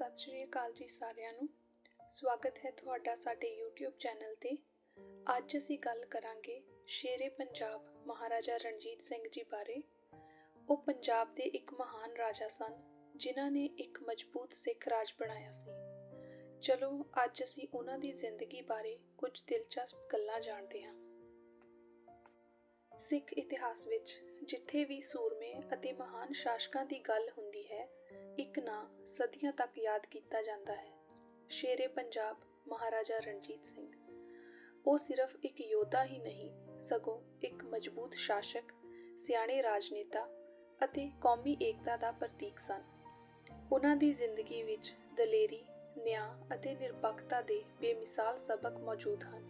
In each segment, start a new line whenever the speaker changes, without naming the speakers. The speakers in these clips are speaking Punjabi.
ਸਤਿ ਸ਼੍ਰੀ ਅਕਾਲ ਜੀ ਸਾਰਿਆਂ ਨੂੰ। ਸਵਾਗਤ ਹੈ ਤੁਹਾਡਾ ਸਾਡੇ YouTube ਚੈਨਲ ਤੇ। ਅੱਜ ਅਸੀਂ ਗੱਲ ਕਰਾਂਗੇ ਸ਼ੇਰੇ ਪੰਜਾਬ ਮਹਾਰਾਜਾ ਰਣਜੀਤ ਸਿੰਘ ਜੀ ਬਾਰੇ। ਉਹ ਪੰਜਾਬ ਦੇ ਇੱਕ ਮਹਾਨ ਰਾਜਾ ਸਨ, ਜਿਨ੍ਹਾਂ ਨੇ ਇੱਕ ਮਜ਼ਬੂਤ ਸਿੱਖ ਰਾਜ ਬਣਾਇਆ ਸੀ। ਚਲੋ, ਅੱਜ ਅਸੀਂ ਉਹਨਾਂ ਦੀ ਜ਼ਿੰਦਗੀ ਬਾਰੇ ਕੁਝ ਦਿਲਚਸਪ ਗੱਲਾਂ ਜਾਣਦੇ ਹਾਂ। ਸਿੱਖ ਇਤਿਹਾਸ ਵਿੱਚ ਜਿੱਥੇ ਵੀ ਸੂਰਮੇ ਅਤੇ ਮਹਾਨ ਸ਼ਾਸਕਾਂ ਦੀ ਗੱਲ ਹੁੰਦੀ ਹੈ, ਇੱਕ ਨਾਂ ਸਦੀਆਂ ਤੱਕ ਯਾਦ ਕੀਤਾ ਜਾਂਦਾ ਹੈ, ਸ਼ੇਰੇ ਪੰਜਾਬ ਮਹਾਰਾਜਾ ਰਣਜੀਤ ਸਿੰਘ। ਉਹ ਸਿਰਫ ਇੱਕ ਯੋਧਾ ਹੀ ਨਹੀਂ, ਸਗੋਂ ਇੱਕ ਮਜ਼ਬੂਤ ਸ਼ਾਸਕ, ਸਿਆਣੇ ਰਾਜਨੇਤਾ ਅਤੇ ਕੌਮੀ ਏਕਤਾ ਦਾ ਪ੍ਰਤੀਕ ਸਨ। ਉਹਨਾਂ ਦੀ ਜ਼ਿੰਦਗੀ ਵਿੱਚ ਦਲੇਰੀ, ਨਿਆਂ ਅਤੇ ਨਿਰਪੱਖਤਾ ਦੇ ਬੇਮਿਸਾਲ ਸਬਕ ਮੌਜੂਦ ਹਨ।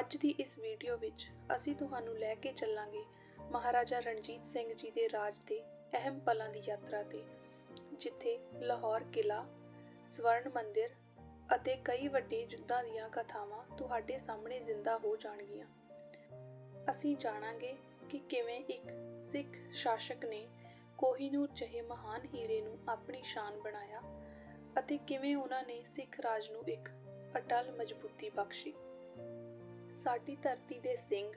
ਅੱਜ ਦੀ ਇਸ ਵੀਡੀਓ ਵਿੱਚ ਅਸੀਂ ਤੁਹਾਨੂੰ ਲੈ ਕੇ ਚੱਲਾਂਗੇ ਮਹਾਰਾਜਾ ਰਣਜੀਤ ਸਿੰਘ ਜੀ ਦੇ ਰਾਜ ਦੇ ਅਹਿਮ ਪਲਾਂ ਦੀ ਯਾਤਰਾ ਤੇ, ਜਿੱਥੇ ਲਾਹੌਰ ਕਿਲਾ ਸਵਰਨ ਮੰਦਿਰ ਅਤੇ ਕਈ ਵੱਡੇ ਯੁੱਧਾਂ ਦੀਆਂ ਕਥਾਵਾਂ ਤੁਹਾਡੇ ਸਾਹਮਣੇ ਜ਼ਿੰਦਾ ਹੋ ਜਾਣਗੀਆਂ। ਅਸੀਂ ਜਾਣਾਂਗੇ ਕਿ ਕਿਵੇਂ ਇੱਕ ਸਿੱਖ ਸ਼ਾਸਕ ਨੇ ਕੋਹੀਨੂਰ ਜਿਹੇ ਮਹਾਨ ਹੀਰੇ ਨੂੰ ਆਪਣੀ ਸ਼ਾਨ ਬਣਾਇਆ ਅਤੇ ਕਿਵੇਂ ਉਹਨਾਂ ਨੇ ਸਿੱਖ ਰਾਜ ਨੂੰ ਇੱਕ ਅਟਲ ਮਜ਼ਬੂਤੀ ਬਖਸ਼ੀ। ਸਾਡੀ ਧਰਤੀ ਦੇ ਸਿੰਘ,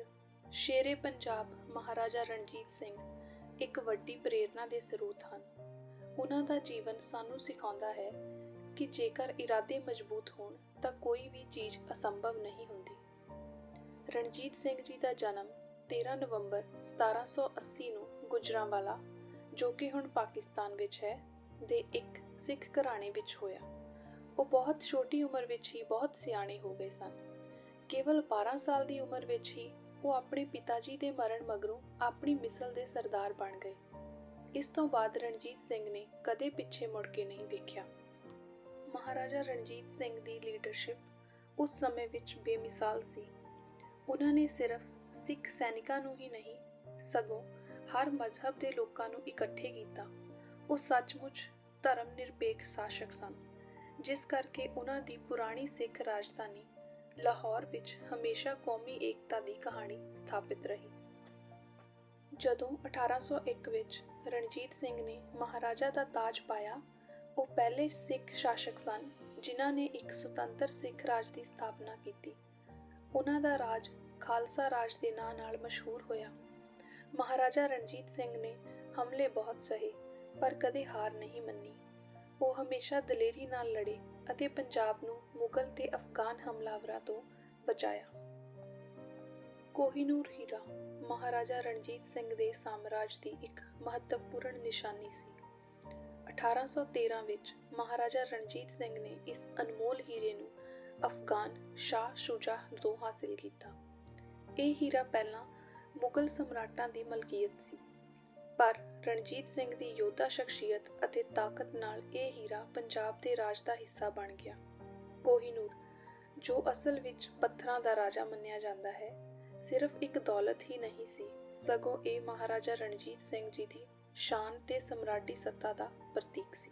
ਸ਼ੇਰੇ ਪੰਜਾਬ ਮਹਾਰਾਜਾ ਰਣਜੀਤ ਸਿੰਘ ਇੱਕ ਵੱਡੀ ਪ੍ਰੇਰਣਾ ਦੇ ਸਰੋਤ ਹਨ। ਉਹਨਾਂ ਦਾ ਜੀਵਨ ਸਾਨੂੰ ਸਿਖਾਉਂਦਾ ਹੈ ਕਿ ਜੇਕਰ ਇਰਾਦੇ ਮਜ਼ਬੂਤ ਹੋਣ ਤਾਂ ਕੋਈ ਵੀ ਚੀਜ਼ ਅਸੰਭਵ ਨਹੀਂ ਹੁੰਦੀ। ਰਣਜੀਤ ਸਿੰਘ ਜੀ ਦਾ ਜਨਮ 13 ਨਵੰਬਰ 1780 ਨੂੰ ਗੁਜਰਾਂਵਾਲਾ, ਜੋ ਕਿ ਹੁਣ ਪਾਕਿਸਤਾਨ ਵਿੱਚ ਹੈ, ਦੇ ਇੱਕ ਸਿੱਖ ਘਰਾਣੇ ਵਿੱਚ ਹੋਇਆ। ਉਹ ਬਹੁਤ ਛੋਟੀ ਉਮਰ ਵਿੱਚ ਹੀ ਬਹੁਤ ਸਿਆਣੇ ਹੋ ਗਏ ਸਨ। ਕੇਵਲ 12 ਸਾਲ ਦੀ ਉਮਰ ਵਿੱਚ ਹੀ ਉਹ ਆਪਣੇ ਪਿਤਾ ਜੀ ਦੇ ਮਰਨ ਮਗਰੋਂ ਆਪਣੀ ਮਿਸਲ ਦੇ ਸਰਦਾਰ ਬਣ ਗਏ। ਇਸ ਤੋਂ ਬਾਅਦ ਰਣਜੀਤ ਸਿੰਘ ਨੇ ਕਦੇ ਪਿੱਛੇ ਮੁੜ ਕੇ ਨਹੀਂ ਵੇਖਿਆ। ਮਹਾਰਾਜਾ ਰਣਜੀਤ ਸਿੰਘ ਦੀ ਲੀਡਰਸ਼ਿਪ ਉਸ ਸਮੇਂ ਵਿੱਚ ਬੇਮਿਸਾਲ ਸੀ। ਉਹਨਾਂ ਨੇ ਸਿਰਫ ਸਿੱਖ ਸੈਨਿਕਾਂ ਨੂੰ ਹੀ ਨਹੀਂ, ਸਗੋਂ ਹਰ ਮਜ਼ਹਬ ਦੇ ਲੋਕਾਂ ਨੂੰ ਇਕੱਠੇ ਕੀਤਾ। ਉਹ ਸੱਚਮੁੱਚ ਧਰਮ ਨਿਰਪੇਖ ਸ਼ਾਸਕ ਸਨ, ਜਿਸ ਕਰਕੇ ਉਹਨਾਂ ਦੀ ਪੁਰਾਣੀ ਸਿੱਖ ਰਾਜਧਾਨੀ ਲਾਹੌਰ ਵਿੱਚ ਹਮੇਸ਼ਾ ਕੌਮੀ ਏਕਤਾ ਦੀ ਕਹਾਣੀ ਸਥਾਪਿਤ ਰਹੀ। ਜਦੋਂ 1801 ਵਿੱਚ ਰਣਜੀਤ ਸਿੰਘ ਨੇ ਮਹਾਰਾਜਾ ਦਾ ਤਾਜ ਪਾਇਆ, ਉਹ ਪਹਿਲੇ ਸਿੱਖ ਸ਼ਾਸਕ ਸਨ, ਜਿਨ੍ਹਾਂ ਨੇ ਇੱਕ ਸੁਤੰਤਰ ਸਿੱਖ ਰਾਜ ਦੀ ਸਥਾਪਨਾ ਕੀਤੀ। ਉਹਨਾਂ ਦਾ ਰਾਜ ਖਾਲਸਾ ਰਾਜ ਦੇ ਨਾਂ ਨਾਲ ਮਸ਼ਹੂਰ ਹੋਇਆ। ਮਹਾਰਾਜਾ ਰਣਜੀਤ ਸਿੰਘ ਨੇ ਹਮਲੇ ਬਹੁਤ ਸਹੇ, ਪਰ ਕਦੇ ਹਾਰ ਨਹੀਂ ਮੰਨੀ। ਉਹ ਹਮੇਸ਼ਾ ਦਲੇਰੀ ਨਾਲ ਲੜੇ ਅਤੇ ਪੰਜਾਬ ਨੂੰ ਮੁਗਲ ਤੇ ਅਫਗਾਨ ਹਮਲਾਵਰਾਂ ਤੋਂ ਬਚਾਇਆ। ਕੋਹੀਨੂਰ ਹੀਰਾ ਮਹਾਰਾਜਾ ਰਣਜੀਤ ਸਿੰਘ ਦੇ ਸਾਮਰਾਜ ਦੀ ਇੱਕ ਮਹੱਤਵਪੂਰਨ ਨਿਸ਼ਾਨੀ ਸੀ। 1813 ਵਿੱਚ ਮਹਾਰਾਜਾ ਰਣਜੀਤ ਸਿੰਘ ਨੇ ਇਸ ਅਨਮੋਲ ਹੀਰੇ ਨੂੰ ਅਫਗਾਨ ਸ਼ਾਹ ਸ਼ੁਜਾਹ ਤੋਂ ਹਾਸਿਲ ਕੀਤਾ। ਇਹ ਹੀਰਾ ਪਹਿਲਾਂ ਮੁਗਲ ਸਮਰਾਟਾਂ ਦੀ ਮਲਕੀਅਤ ਸੀ। ਪਰ ਰਣਜੀਤ ਸਿੰਘ ਦੀ ਯੋਧਾ ਸ਼ਖਸੀਅਤ ਅਤੇ ਤਾਕਤ ਨਾਲ ਇਹ ਹੀਰਾ ਪੰਜਾਬ ਦੇ ਰਾਜ ਦਾ ਹਿੱਸਾ ਬਣ ਗਿਆ। ਕੋਹੀਨੂਰ, ਜੋ ਅਸਲ ਵਿੱਚ ਪੱਥਰਾਂ ਦਾ ਰਾਜਾ ਮੰਨਿਆ ਜਾਂਦਾ ਹੈ, ਸਿਰਫ ਇੱਕ ਦੌਲਤ ਹੀ ਨਹੀਂ ਸੀ, ਸਗੋਂ ਇਹ ਮਹਾਰਾਜਾ ਰਣਜੀਤ ਸਿੰਘ ਜੀ ਦੀ ਸ਼ਾਨ ਤੇ ਸਮਰਾਟੀ ਸੱਤਾ ਦਾ ਪ੍ਰਤੀਕ ਸੀ।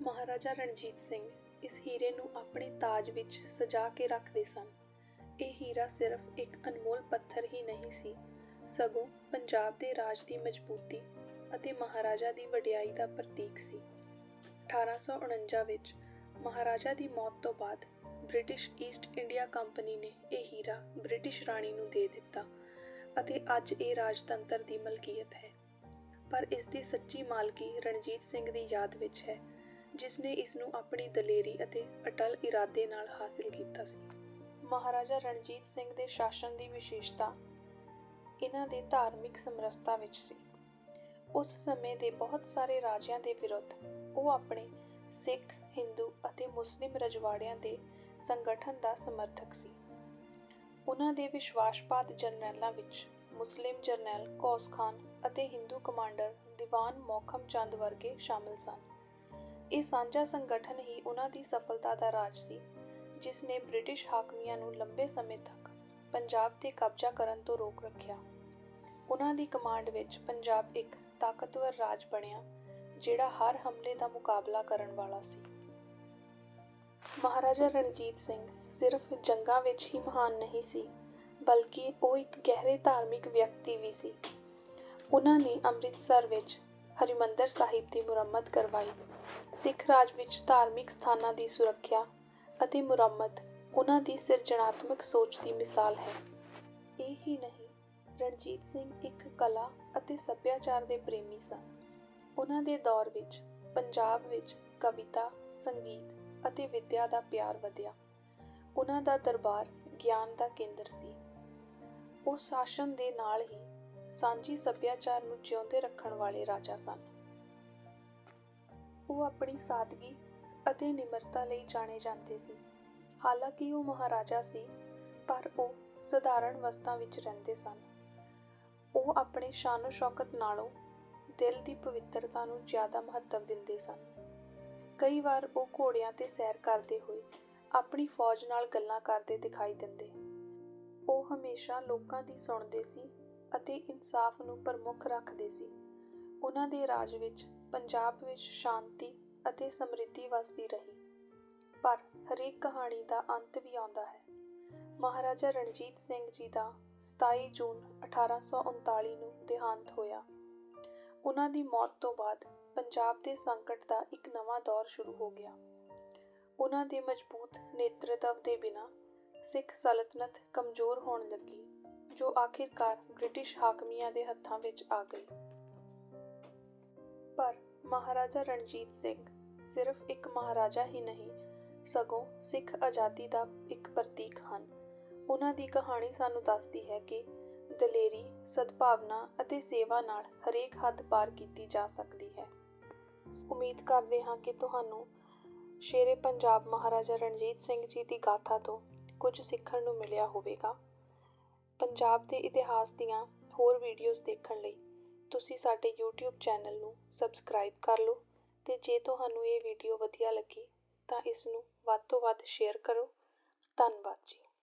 ਮਹਾਰਾਜਾ ਰਣਜੀਤ ਸਿੰਘ ਇਸ ਹੀਰੇ ਨੂੰ ਆਪਣੇ ਤਾਜ ਵਿੱਚ ਸਜਾ ਕੇ ਰੱਖਦੇ ਸਨ। ਇਹ ਹੀਰਾ ਸਿਰਫ ਇੱਕ ਅਨਮੋਲ ਪੱਥਰ ਹੀ ਨਹੀਂ ਸੀ ਸਗੋਂ ਪੰਜਾਬ ਦੇ ਰਾਜ ਦੀ ਮਜ਼ਬੂਤੀ ਅਤੇ ਮਹਾਰਾਜਾ ਦੀ ਵਡਿਆਈ ਦਾ ਪ੍ਰਤੀਕ ਸੀ। 1849 ਵਿੱਚ ਮਹਾਰਾਜਾ ਦੀ ਮੌਤ ਤੋਂ ਬਾਅਦ ਬ੍ਰਿਟਿਸ਼ ਈਸਟ ਇੰਡੀਆ ਕੰਪਨੀ ਨੇ ਇਹ ਹੀਰਾ ਬ੍ਰਿਟਿਸ਼ ਰਾਣੀ ਨੂੰ ਦੇ ਦਿੱਤਾ ਅਤੇ ਅੱਜ ਇਹ ਰਾਜਤੰਤਰ ਦੀ ਮਲਕੀਅਤ ਹੈ। ਪਰ ਇਸ ਦੀ ਸੱਚੀ ਮਾਲਕੀ ਰਣਜੀਤ ਸਿੰਘ ਦੀ ਯਾਦ ਵਿੱਚ ਹੈ, ਜਿਸ ਨੇ ਇਸ ਨੂੰ ਆਪਣੀ ਦਲੇਰੀ ਅਤੇ ਅਟਲ ਇਰਾਦੇ ਨਾਲ ਹਾਸਿਲ ਕੀਤਾ ਸੀ। ਮਹਾਰਾਜਾ ਰਣਜੀਤ ਸਿੰਘ ਦੇ ਸ਼ਾਸਨ ਦੀ ਵਿਸ਼ੇਸ਼ਤਾ ਇਹਨਾਂ ਦੇ ਧਾਰਮਿਕ ਸਮਰਸਤਾ ਵਿੱਚ ਸੀ। ਉਸ ਸਮੇਂ ਦੇ ਬਹੁਤ ਸਾਰੇ ਰਾਜਿਆਂ ਦੇ ਵਿਰੁੱਧ ਉਹ ਆਪਣੇ ਸਿੱਖ, ਹਿੰਦੂ ਅਤੇ ਮੁਸਲਿਮ ਰਜਵਾੜਿਆਂ ਦੇ ਸੰਗਠਨ ਦਾ ਸਮਰਥਕ ਸੀ। ਉਹਨਾਂ ਦੇ ਵਿਸ਼ਵਾਸਪਾਤ ਜਰਨੈਲਾਂ ਵਿੱਚ ਮੁਸਲਿਮ ਜਰਨੈਲ ਕੌਸ ਖਾਨ ਅਤੇ ਹਿੰਦੂ ਕਮਾਂਡਰ ਦੀਵਾਨ ਮੋਖਮ ਚੰਦ ਵਰਗੇ ਸ਼ਾਮਲ ਸਨ। ਇਹ ਸਾਂਝਾ ਸੰਗਠਨ ਹੀ ਉਹਨਾਂ ਦੀ ਸਫਲਤਾ ਦਾ ਰਾਜ ਸੀ, ਜਿਸ ਨੇ ਬ੍ਰਿਟਿਸ਼ ਹਾਕਮੀਆਂ ਨੂੰ ਲੰਬੇ ਸਮੇਂ ਤੱਕ ਪੰਜਾਬ ਤੇ ਕਬਜ਼ਾ ਕਰਨ ਤੋਂ ਰੋਕ ਰੱਖਿਆ। ਉਹਨਾਂ ਦੀ ਕਮਾਂਡ ਵਿੱਚ ਪੰਜਾਬ ਇੱਕ ਤਾਕਤਵਰ ਰਾਜ ਬਣਿਆ, ਜਿਹੜਾ ਹਰ ਹਮਲੇ ਦਾ ਮੁਕਾਬਲਾ ਕਰਨ ਵਾਲਾ ਸੀ। ਮਹਾਰਾਜਾ ਰਣਜੀਤ ਸਿੰਘ ਸਿਰਫ ਜੰਗਾਂ ਵਿੱਚ ਹੀ ਮਹਾਨ ਨਹੀਂ ਸੀ, ਬਲਕਿ ਉਹ ਇੱਕ ਗਹਿਰੇ ਧਾਰਮਿਕ ਵਿਅਕਤੀ ਵੀ ਸੀ। ਉਹਨਾਂ ਨੇ ਅੰਮ੍ਰਿਤਸਰ ਵਿੱਚ ਹਰਿਮੰਦਰ ਸਾਹਿਬ ਦੀ ਮੁਰੰਮਤ ਕਰਵਾਈ। ਸਿੱਖ ਰਾਜ ਵਿੱਚ ਧਾਰਮਿਕ ਸਥਾਨਾਂ ਦੀ ਸੁਰੱਖਿਆ ਅਤੇ ਮੁਰੰਮਤ ਉਹਨਾਂ ਦੀ ਸਿਰਜਣਾਤਮਕ ਸੋਚ ਦੀ ਮਿਸਾਲ ਹੈ। ਇਹ ਹੀ ਨਹੀਂ, ਰਣਜੀਤ ਸਿੰਘ ਇੱਕ ਕਲਾ ਅਤੇ ਸੱਭਿਆਚਾਰ ਦੇ ਪ੍ਰੇਮੀ ਸਨ। ਉਹਨਾਂ ਦੇ ਦੌਰ ਵਿੱਚ ਪੰਜਾਬ ਵਿੱਚ ਕਵਿਤਾ, ਸੰਗੀਤ ਅਤੇ ਵਿੱਦਿਆ ਦਾ ਪਿਆਰ ਵਧਿਆ। ਉਹਨਾਂ ਦਾ ਦਰਬਾਰ ਗਿਆਨ ਦਾ ਕੇਂਦਰ ਸੀ। ਉਹ ਸ਼ਾਸਨ ਦੇ ਨਾਲ ਹੀ ਸਾਂਝੀ ਸੱਭਿਆਚਾਰ ਨੂੰ ਜਿਉਂਦੇ ਰੱਖਣ ਵਾਲੇ ਰਾਜਾ ਸਨ। ਉਹ ਆਪਣੀ ਸਾਦਗੀ ਅਤੇ ਨਿਮਰਤਾ ਲਈ ਜਾਣੇ ਜਾਂਦੇ ਸੀ। ਹਾਲਾਂਕਿ ਉਹ ਮਹਾਰਾਜਾ ਸੀ, ਪਰ ਉਹ ਸਧਾਰਨ ਵਸਤਾਂ ਵਿੱਚ ਰਹਿੰਦੇ ਸਨ। ਉਹ ਆਪਣੇ ਸ਼ਾਨੋ ਸ਼ੌਕਤ ਨਾਲੋਂ ਦਿਲ ਦੀ ਪਵਿੱਤਰਤਾ ਨੂੰ ਜ਼ਿਆਦਾ ਮਹੱਤਵ ਦਿੰਦੇ ਸਨ। ਕਈ ਵਾਰ ਉਹ ਘੋੜਿਆਂ ਤੇ ਸੈਰ ਕਰਦੇ ਹੋਏ ਆਪਣੀ ਫੌਜ ਨਾਲ ਗੱਲਾਂ ਕਰਦੇ ਦਿਖਾਈ ਦਿੰਦੇ। ਉਹ ਹਮੇਸ਼ਾ ਲੋਕਾਂ ਦੀ ਸੁਣਦੇ ਸੀ ਅਤੇ ਇਨਸਾਫ ਨੂੰ ਪ੍ਰਮੁੱਖ ਰੱਖਦੇ ਸੀ। ਉਹਨਾਂ ਦੇ ਰਾਜ ਵਿੱਚ, ਪੰਜਾਬ ਵਿੱਚ ਸ਼ਾਂਤੀ ਅਤੇ ਸਮਰਿੱਧੀ ਵਸਦੀ ਰਹੀ। ਪਰ ਹਰੇਕ ਕਹਾਣੀ ਦਾ ਅੰਤ ਵੀ ਆਉਂਦਾ ਹੈ। ਮਹਾਰਾਜਾ ਰਣਜੀਤ ਸਿੰਘ ਜੀ ਦਾ 27 ਜੂਨ 1839 ਨੂੰ ਦੇਹਾਂਤ ਹੋਇਆ। ਉਹਨਾਂ ਦੀ ਮੌਤ ਤੋਂ ਬਾਅਦ ਪੰਜਾਬ ਦੇ ਸੰਕਟ ਦਾ ਇੱਕ ਨਵਾਂ ਦੌਰ ਸ਼ੁਰੂ ਹੋ ਗਿਆ। ਉਹਨਾਂ ਦੇ ਮਜ਼ਬੂਤ ਨੇਤਰਤਵ ਦੇ ਬਿਨਾਂ ਸਿੱਖ ਸਲਤਨਤ ਕਮਜ਼ੋਰ ਹੋਣ ਲੱਗੀ, ਜੋ ਆਖਿਰਕਾਰ ਬ੍ਰਿਟਿਸ਼ ਹਾਕਮੀਆਂ ਦੇ ਹੱਥਾਂ ਵਿੱਚ ਆ ਗਈ। ਪਰ ਮਹਾਰਾਜਾ ਰਣਜੀਤ ਸਿੰਘ ਸਿਰਫ ਇੱਕ ਮਹਾਰਾਜਾ ਹੀ ਨਹੀਂ ਸਗੋਂ ਸਿੱਖ ਆਜ਼ਾਦੀ ਦਾ ਇੱਕ ਪ੍ਰਤੀਕ ਹਨ। ਉਹਨਾਂ ਦੀ ਕਹਾਣੀ ਸਾਨੂੰ ਦੱਸਦੀ ਹੈ ਕਿ ਦਲੇਰੀ, ਸਦਭਾਵਨਾ ਅਤੇ ਸੇਵਾ ਨਾਲ ਹਰੇਕ ਹੱਦ ਪਾਰ ਕੀਤੀ ਜਾ ਸਕਦੀ ਹੈ। ਉਮੀਦ ਕਰਦੇ ਹਾਂ ਕਿ ਤੁਹਾਨੂੰ ਸ਼ੇਰੇ ਪੰਜਾਬ ਮਹਾਰਾਜਾ ਰਣਜੀਤ ਸਿੰਘ ਜੀ ਦੀ ਗਾਥਾ ਤੋਂ ਕੁਝ ਸਿੱਖਣ ਨੂੰ ਮਿਲਿਆ ਹੋਵੇਗਾ। ਪੰਜਾਬ ਦੇ ਇਤਿਹਾਸ ਦੀਆਂ ਹੋਰ ਵੀਡੀਓਜ਼ ਦੇਖਣ ਲਈ ਤੁਸੀਂ ਸਾਡੇ YouTube ਚੈਨਲ ਨੂੰ ਸਬਸਕ੍ਰਾਈਬ ਕਰ ਲਓ ਤੇ ਜੇ ਤੁਹਾਨੂੰ ਇਹ ਵੀਡੀਓ ਵਧੀਆ ਲੱਗੀ ਤਾਂ ਇਸ ਨੂੰ ਵੱਧ ਤੋਂ ਵੱਧ ਸ਼ੇਅਰ ਕਰੋ। ਧੰਨਵਾਦ ਜੀ।